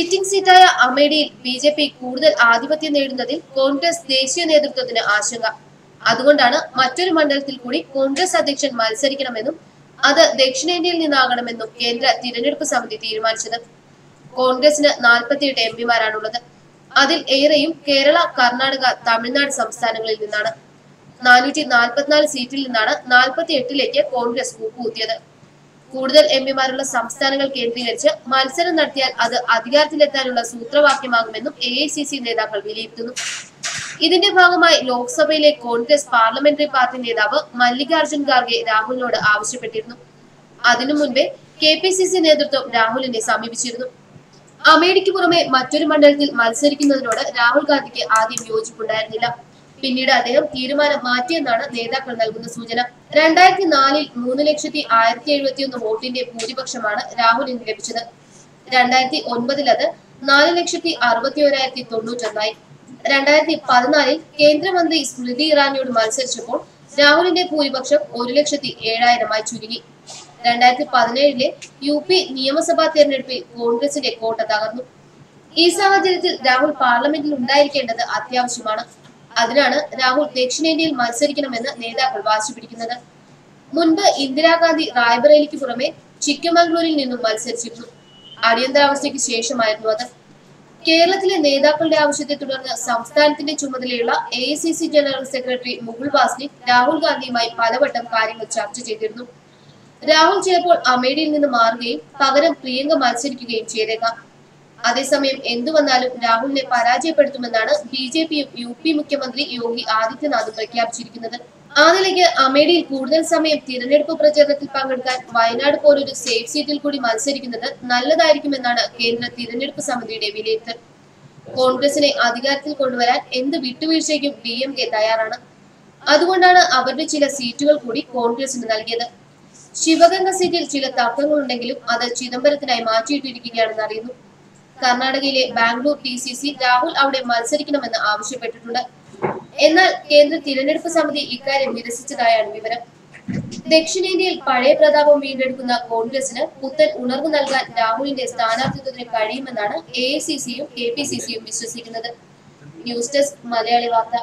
Sitting സീറ്റായ അമേഠിയിൽ B J P കൂടുതൽ ആധിപത്യം നേടുന്നതിൽ കോൺഗ്രസ് ദേശീയ നേതൃത്വത്തിന് ആശങ്ക. അതുകൊണ്ടാണ് മറ്റൊരു മണ്ഡലത്തിൽ കൂടി കോൺഗ്രസ് അധ്യക്ഷൻ മത്സരിക്കണമെന്നും അത് ദക്ഷിണേന്ത്യയിൽ നിന്നാകണമെന്നും കേന്ദ്ര തിരഞ്ഞെടുപ്പ് സമിതി തീരുമാനിച്ചത്. കോൺഗ്രസിന് നാൽപ്പത്തിയെട്ട് എം പിമാരാണുള്ളത്. അതിൽ ഏറെയും കേരള കർണാടക തമിഴ്നാട് സംസ്ഥാനങ്ങളിൽ നിന്നാണ്. നാനൂറ്റി നാൽപ്പത്തിനാല് സീറ്റിൽ നിന്നാണ് നാൽപ്പത്തി എട്ടിലേക്ക് കോൺഗ്രസ് കൂപ്പുകുത്തിയത് കൂടുതൽ എം പിമാരുള്ള സംസ്ഥാനങ്ങൾ കേന്ദ്രീകരിച്ച് മത്സരം നടത്തിയാൽ അത് അധികാരത്തിലെത്താനുള്ള സൂത്രവാക്യമാകുമെന്നും എ ഐ സി സി നേതാക്കൾ വിലയിരുത്തുന്നു. ഇതിന്റെ ഭാഗമായി ലോക്സഭയിലെ കോൺഗ്രസ് പാർലമെന്ററി പാർട്ടി നേതാവ് മല്ലികാർജുൻ ഖാർഗെ രാഹുലിനോട് ആവശ്യപ്പെട്ടിരുന്നു. അതിനു മുൻപേ കെ പി സി സി നേതൃത്വം രാഹുലിനെ സമീപിച്ചിരുന്നു. അമേഠിക്ക് പുറമെ മറ്റൊരു മണ്ഡലത്തിൽ മത്സരിക്കുന്നതിനോട് രാഹുൽ ഗാന്ധിക്ക് ആദ്യം യോജിപ്പുണ്ടായിരുന്നില്ല. പിന്നീട് അദ്ദേഹം തീരുമാനം മാറ്റിയെന്നാണ് നേതാക്കൾ നൽകുന്ന സൂചന. രണ്ടായിരത്തി നാലിൽ മൂന്ന് ലക്ഷത്തി ആയിരത്തി എഴുപത്തിയൊന്ന് വോട്ടിന്റെ ഭൂരിപക്ഷമാണ് രാഹുലിന് ലഭിച്ചത്. രണ്ടായിരത്തി ഒൻപതിൽ അത് നാല് ലക്ഷത്തി അറുപത്തി ഒരായിരത്തി തൊണ്ണൂറ്റൊന്നായി. രണ്ടായിരത്തി പതിനാലിൽ കേന്ദ്രമന്ത്രി സ്മൃതി ഇറാനിയോട് മത്സരിച്ചപ്പോൾ രാഹുലിന്റെ ഭൂരിപക്ഷം ഒരു ലക്ഷത്തി ഏഴായിരമായി ചുരുങ്ങി. രണ്ടായിരത്തി പതിനേഴിലെ യു പി നിയമസഭാ തെരഞ്ഞെടുപ്പിൽ കോൺഗ്രസിന്റെ കോട്ട തകർന്നു. ഈ സാഹചര്യത്തിൽ രാഹുൽ പാർലമെന്റിൽ ഉണ്ടായിരിക്കേണ്ടത് അത്യാവശ്യമാണ്. അതിനാണ് രാഹുൽ ദക്ഷിണേന്ത്യയിൽ മത്സരിക്കണമെന്ന് നേതാക്കൾ വാശി പിടിക്കുന്നത്. മുൻപ് ഇന്ദിരാഗാന്ധി റായ്ബറേലിക്ക് പുറമെ ചിക്കമംഗ്ലൂരിൽ നിന്നും മത്സരിച്ചിരുന്നു. അടിയന്തരാവസ്ഥയ്ക്ക് ശേഷമായിരുന്നു അത്. കേരളത്തിലെ നേതാക്കളുടെ ആവശ്യത്തെ തുടർന്ന് സംസ്ഥാനത്തിന്റെ ചുമതലയുള്ള A general secretary Mukul Wasnik Rahul ഗാന്ധിയുമായി പലവട്ടം കാര്യങ്ങൾ ചർച്ച ചെയ്തിരുന്നു. രാഹുൽ ചിലപ്പോൾ അമേഠിയിൽ നിന്ന് മാറുകയും പകരം പ്രിയങ്ക മത്സരിക്കുകയും ചെയ്തേക്കാം. അതേസമയം എന്തു വന്നാലും രാഹുലിനെ പരാജയപ്പെടുത്തുമെന്നാണ് ബി ജെ പിയും യു പി മുഖ്യമന്ത്രി യോഗി ആദിത്യനാഥ് പ്രഖ്യാപിച്ചിരിക്കുന്നത്. ആ നിലയ്ക്ക് അമേഠിയിൽ കൂടുതൽ സമയം തിരഞ്ഞെടുപ്പ് പ്രചരണത്തിൽ പങ്കെടുക്കാൻ വയനാട് പോലൊരു സേഫ് സീറ്റിൽ കൂടി മത്സരിക്കുന്നത് നല്ലതായിരിക്കുമെന്നാണ് കേന്ദ്ര തിരഞ്ഞെടുപ്പ് സമിതിയുടെ വിലയിരുത്തൽ. കോൺഗ്രസിനെ അധികാരത്തിൽ കൊണ്ടുവരാൻ എന്ത് വിട്ടുവീഴ്ചയ്ക്കും ഡി എം കെ തയ്യാറാണ്. അതുകൊണ്ടാണ് അവരുടെ ചില സീറ്റുകൾ കൂടി കോൺഗ്രസിന് നൽകിയത്. ശിവഗംഗ സീറ്റിൽ ചില തർക്കങ്ങളുണ്ടെങ്കിലും അത് ചിദംബരത്തിനായി മാറ്റിയിട്ടിരിക്കുകയാണെന്ന് അറിയുന്നു. കർണാടകയിലെ Bangalore T C C Rahul അവിടെ മത്സരിക്കണമെന്ന് ആവശ്യപ്പെട്ടിട്ടുണ്ട്. എന്നാൽ കേന്ദ്ര തിരഞ്ഞെടുപ്പ് സമിതി ഇക്കാര്യം നിരസിച്ചതായാണ് വിവരം. ദക്ഷിണേന്ത്യയിൽ പഴയ പ്രതാപം വീണ്ടെടുക്കുന്ന കോൺഗ്രസിന് പുത്തൻ ഉണർവ് നൽകാൻ രാഹുലിന്റെ സ്ഥാനാർത്ഥിത്വത്തിന് കഴിയുമെന്നാണ് എ ഐ സി സിയും കെ പി സി സിയും വിശ്വസിക്കുന്നത്. ന്യൂസ് ഡെസ്ക് മലയാളി വാർത്ത.